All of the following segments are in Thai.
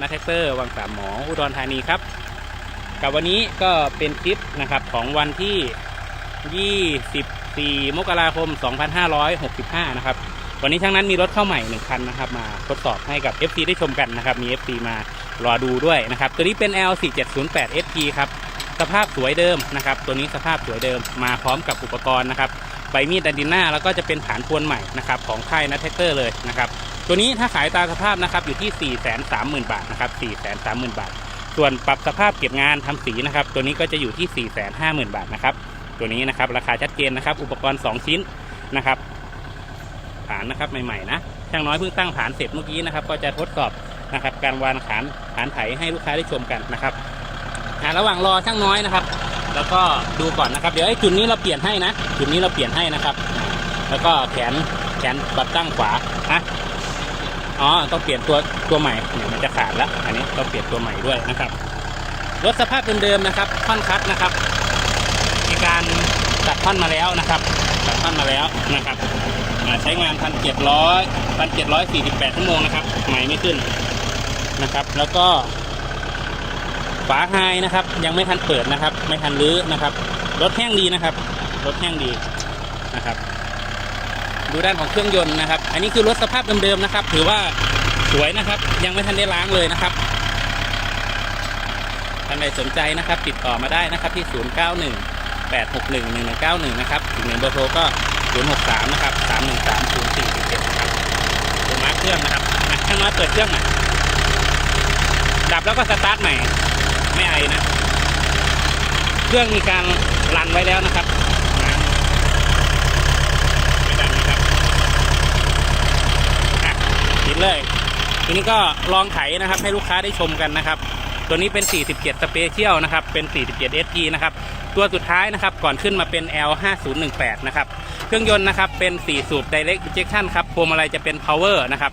นาแท็กเตอร์วังสามหมออุดรธานีครับ กับวันนี้ก็เป็นคลิปนะครับของวันที่ 24 มกราคม 2565 นะครับ วันนี้ทั้งนั้นมีรถเข้าใหม่หนึ่งคันนะครับ มาทดสอบให้กับ FC ได้ชมกันนะครับ มี FC มารอดูด้วยนะครับ ตัวนี้เป็น L4708 SP ครับ สภาพสวยเดิมนะครับ ตัวนี้สภาพสวยเดิมมาพร้อมกับอุปกรณ์นะครับใบมีดดันดินหน้าแล้วก็จะเป็นฐานพวนใหม่นะครับของค่ายนัทเทคเตอร์เลยนะครับ ตัวนี้ถ้าขายตามสภาพนะครับอยู่ที่ 4 3 0 0 0 0 บาทนะครับ4 3 0 0 0 0 บาท ส่วนปรับสภาพเก็บงานทำสีนะครับ ตัวนี้ก็จะอยู่ที่ 4 5 0 0 0 0 บาทนะครับ ตัวนี้นะครับราคาชัดเจนนะครับ อุปกรณ์ 2 ชิ้นนะครับ ฐานนะครับใหม่ๆนะช่างน้อยเพิ่งตั้งฐานเสร็จเมื่อกี้นะครับ ก็จะทดสอบนะครับ การวางฐานฐานไถให้ลูกค้าได้ชมกันนะครับระหว่างรอช่างน้อยนะครับ แล้วก็ดูก่อนนะครับ เดี๋ยวไอ้จุดนี้เราเปลี่ยนให้นะ จุดนี้เราเปลี่ยนให้นะครับ แล้วก็แขนแขนปัดตั้งขวานะ อ๋อต้องเปลี่ยนตัวตัวใหม่เนี่ยมันจะขาดแล้ว อันนี้ต้องเปลี่ยนตัวใหม่ด้วยนะครับรถสภาพเดิมๆนะครับท่อนคัดนะครับ มีการตัดท่อนมาแล้วนะครับตัดท่อนมาแล้วนะครับใช้งานพันเจ็ดร้อยพันเจ็ดร้อยสี่สิบแปดชั่วโมงนะครับใหม่ไม่ขึ้นนะครับ แล้วก็ฝาไฮนะครับ ยังไม่ทันเปิดนะครับ ไม่ทันรื้อนะครับรถแห้งดีนะครับรถแห้งดีนะครับ ดูด้านของเครื่องยนต์นะครับ อันนี้คือรถสภาพเดิมๆนะครับ ถือว่าสวยนะครับ ยังไม่ทันได้ล้างเลยนะครับท่านใดสนใจนะครับ ติดต่อมาได้นะครับที่ 091 861 1191 นะครับอีกหนึ่งเบอร์โทรก็ 063 นะครับ 313 0447นะครับตัวมาร์คเครื่องนะครับอะช่างน้อยเปิดเครื่องหน่อยดับแล้วก็สตาร์ทใหม่ ไม่ไอนะ เครื่องมีการรันไว้แล้วนะครับนะไม่ดันนะครับอะ ติดเลย ทีนี้ก็ลองไถนะครับให้ลูกค้าได้ชมกันนะครับ ตัวนี้เป็น 47 สเปเชียลนะครับ เป็น 47 SG นะครับ ตัวสุดท้ายนะครับ ก่อนขึ้นมาเป็น L 5018 นะครับ เครื่องยนต์นะครับ เป็น 4 สูบ Direct Injection ครับพวงมาลัยจะเป็น Power นะครับ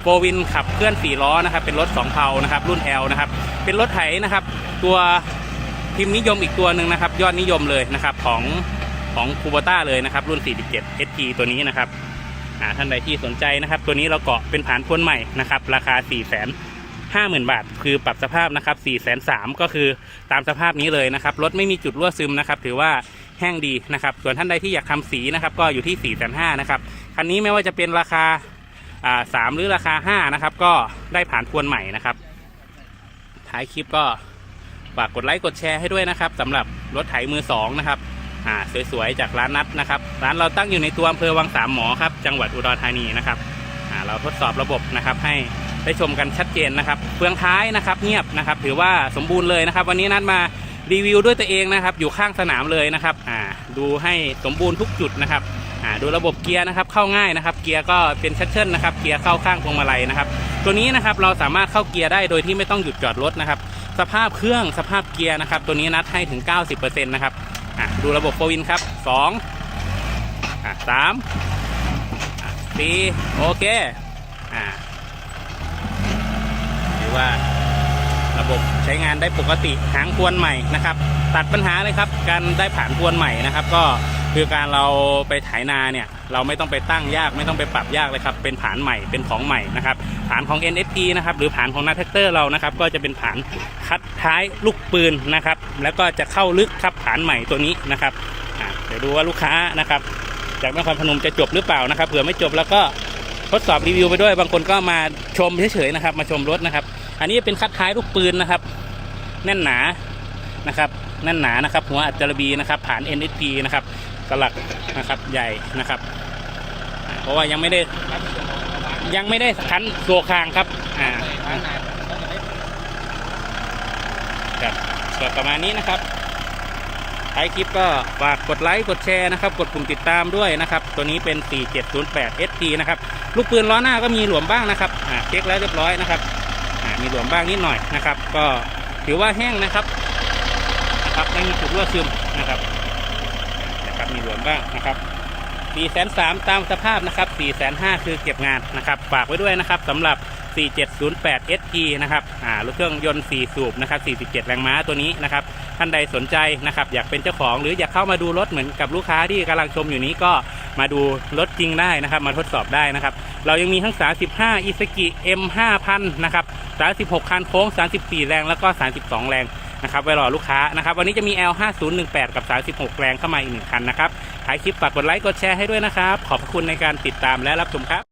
โฟวินขับเคลื่อน 4 ล้อนะครับ เป็นรถ 2 เพานะครับ รุ่น L นะครับ เป็นรถไถนะครับ ตัวพิมพ์นิยมอีกตัวหนึ่งนะครับ ยอดนิยมเลยนะครับของของคูบต้าเลยนะครับ รุ่น 47 SG ตัวนี้นะครับ ท่านใดที่สนใจนะครับ ตัวนี้เราเกาะเป็นฐานพ่นใหม่นะครับ ราคา4 0 0 0 0 0ห้าหมื่นบาท คือปรับสภาพนะครับ4ี่แสนสามก็คือตามสภาพนี้เลยนะครับ รถไม่มีจุดรั่วซึมนะครับ ถือว่าแห้งดีนะครับ ส่วนท่านใดที่อยากทำสีนะครับ ก็อยู่ที่4ี่แสนห้านะครับ คันนี้ไม่ว่าจะเป็นราคาอ่าสามหรือราคาห้านะครับ ก็ได้ผ่านทวนใหม่นะครับ ท้ายคลิปก็ฝากกดไลค์กดแชร์ให้ด้วยนะครับสำหรับรถไถมือสองนะครับ อ่าสวยๆจากร้านนัดนะครับ ร้านเราตั้งอยู่ในตัวอำเภอวังสามหมอครับจังหวัดอุดรธานีนะครับอ่าเราทดสอบระบบนะครับ ให้ได้ชมกันชัดเจนนะครับเฟืองท้ายนะครับ เงียบนะครับ ถือว่าสมบูรณ์เลยนะครับ วันนี้นัดมารีวิวด้วยตัวเองนะครับ อยู่ข้างสนามเลยนะครับอ่าดูให้สมบูรณ์ทุกจุดนะครับอ่าดูระบบเกียร์นะครับเข้าง่ายนะครับ เกียร์ก็เป็นชัดเชิลนะครับ เกียร์เข้าข้างพวงมาลัยนะครับ ตัวนี้นะครับเราสามารถเข้าเกียร์ได้โดยที่ไม่ต้องหยุดจอดรถนะครับ สภาพเครื่องสภาพเกียร์นะครับ ตัวนี้นัดให้ถึง 90%นะครับ อะดูระบบโฟวินครับ2อะสามสี่โอเค อ่าถือว่าระบบใช้งานได้ปกติหางพวนใหม่นะครับ ตัดปัญหาเลยครับ การได้ผ่านพวนใหม่นะครับ ก็ คือการเราไปไถนาเนี่ยเราไม่ต้องไปตั้งยากไม่ต้องไปปรับยากเลยครับเป็นฐานใหม่เป็นของใหม่นะครับฐานของ NSP นะครับหรือฐานของนัทแท็กเตอร์เรานะครับก็จะเป็นฐานคัดท้ายลูกปืนนะครับแล้วก็จะเข้าลึกครับฐานใหม่ตัวนี้นะครับเดี๋ยวดูว่าลูกค้านะครับจากนครพนมจะจบหรือเปล่านะครับเผื่อไม่จบแล้วก็ทดสอบรีวิวไปด้วยบางคนก็มาชมเฉยๆนะครับมาชมรถนะครับ อันนี้เป็นคัดท้ายลูกปืนนะครับ แน่นหนานะครับแน่นหนานะครับหัวอัจจารบีนะครับ ผ่าน NSP นะครับ สลักนะครับใหญ่นะครับ เพราะว่ายังไม่ได้ยังไม่ได้คันโซคางครับ อ่าครับก็ประมาณนี้นะครับท้ายคลิปก็ฝากกดไลค์กดแชร์นะครับ กดปุ่มติดตามด้วยนะครับ ตัวนี้เป็น 4708 ST นะครับ ลูกปืนล้อหน้าก็มีหลวมบ้างนะครับอ่าเช็คแล้วเรียบร้อยนะครับอ่ามีหลวมบ้างนิดหน่อยนะครับ ก็ถือว่าแห้งนะครับนะครับไม่มีจุดรั่วซึมนะครับ นะครับมีหลวมบ้างนะครับ4 3 0 0ตามสภาพนะครับ4 5 0 0คือเก็บงานนะครับฝากไว้ด้วยนะครับสำหรับ 4708 ST นะครับอ่ารถเครื่องยนต์ 4 สูบนะครับ47 แรงม้าตัวนี้นะครับท่านใดสนใจนะครับอยากเป็นเจ้าของหรืออยากเข้ามาดูรถเหมือนกับลูกค้าที่กำลังชมอยู่นี้ก็มาดูรถจริงได้นะครับ มาทดสอบได้นะครับ เรายังมีทั้ง 35อิสกิ M 5000นะครับ36 คันโค้ง 34 แรงแล้วก็ 32 แรง นะครับไว้รอลูกค้านะครับวันนี้จะมี L 5018 กับ 36 แรงเข้ามาอีกหนึ่งคันนะครับท้ายคลิปฝากกดไลค์กดแชร์ให้ด้วยนะครับ ขอบพระคุณในการติดตามและรับชมครับ